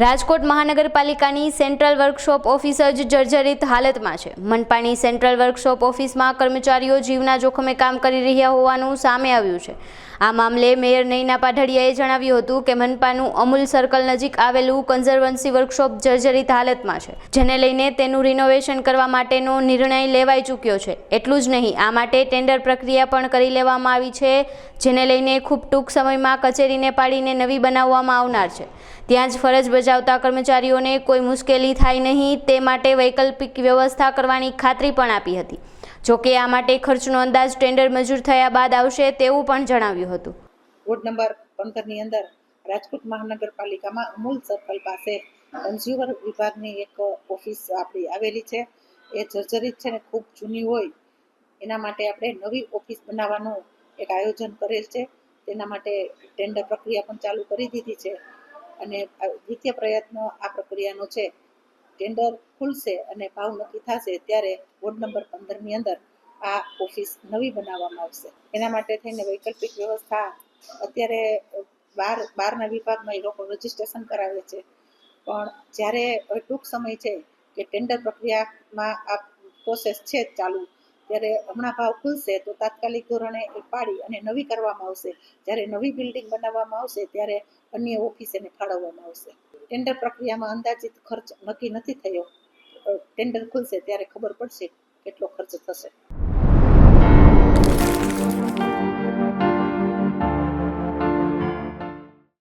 રાજકોટ મહાનગરપાલિકાની central workshop office જ જર્જરિત હાલતમાં છે. મનપાની સેન્ટ્રલ વર્કશોપ ઓફિસમાં કર્મચારીઓ જીવના જોખમે કામ કરી રહ્યા હોવાનું સામે આવ્યું છે. આ મામલે મેયર નૈના પાઢડિયાએ જણાવ્યું હતું કે મનપાનું અમૂલ સર્કલ નજીક આવેલું કન્ઝર્વન્સી વર્કશોપ જર્જરિત હાલતમાં છે, જેને લઈને તેનું રિનોવેશન કરવા માટેનો નિર્ણય લેવાઈ ચૂક્યો છે. એટલું જ નહીં, આ માટે ટેન્ડર પ્રક્રિયા પણ કરી લેવામાં આવી છે, જેને લઈને ખૂબ ટૂંક સમયમાં કચેરીને પાડીને નવી બનાવવામાં આવનાર છે. ત્યાં જ ફરજ બજાવતા કર્મચારીઓને કોઈ મુશ્કેલી થાય નહીં, તે માટે વૈકલ્પિક વ્યવસ્થા કરવાની ખાતરી પણ આપી હતી. જોકે આ માટે ખર્ચનો અંદાજ ટેન્ડર મંજૂર થયા બાદ આવશે તેવું પણ જણાવ્યું હતું. વોર્ડ નંબર પંદરની અંદર રાજકોટ મહાનગરપાલિકામાં અમૂલ સર્કલ પાસે કન્ઝ્યુમર વિભાગની એક ઓફિસ આપણી આવેલી છે. એ જર્જરિત છે ને ખૂબ જૂની હોય. એના માટે આપણે નવી ઓફિસ બનાવવાનું એક આયોજન કરેલ છે. તેના માટે ટેન્ડર પ્રક્રિયા પણ ચાલુ કરી દીધી છે. અને દ્વિતીય પ્રયત્ન આ પ્રક્રિયાનો છે. ટેન્ડર ખુલશે અને ભાવ નક્કી થશે ત્યારે વોર્ડ નંબર પંદરની અંદર આ ઓફિસ નવી બનાવવામાં આવશે. એના માટે થઈને વૈકલ્પિક વ્યવસ્થા અત્યારે બાર, બારના વિભાગમાં એ લોકો રજીસ્ટ્રેશન કરાવે છે. પણ જ્યારે ટૂંક સમય છે કે ટેન્ડર પ્રક્રિયામાં આ પ્રોસેસ છે ચાલુ ત્યારે હમણાં ભાવ ખુલશે તો તાત્કાલિક ધોરણે એ પાડી અને નવી કરવામાં આવશે. જ્યારે નવી બિલ્ડિંગ બનાવવામાં આવશે ત્યારે અન્ય ઓફિસ એને ફાળવવામાં આવશે. ટેન્ડર પ્રક્રિયામાં અંદાજિત ખર્ચ નક્કી નથી થયો. ટેન્ડર ખુલશે ત્યારે ખબર પડશે કેટલો ખર્ચ થશે.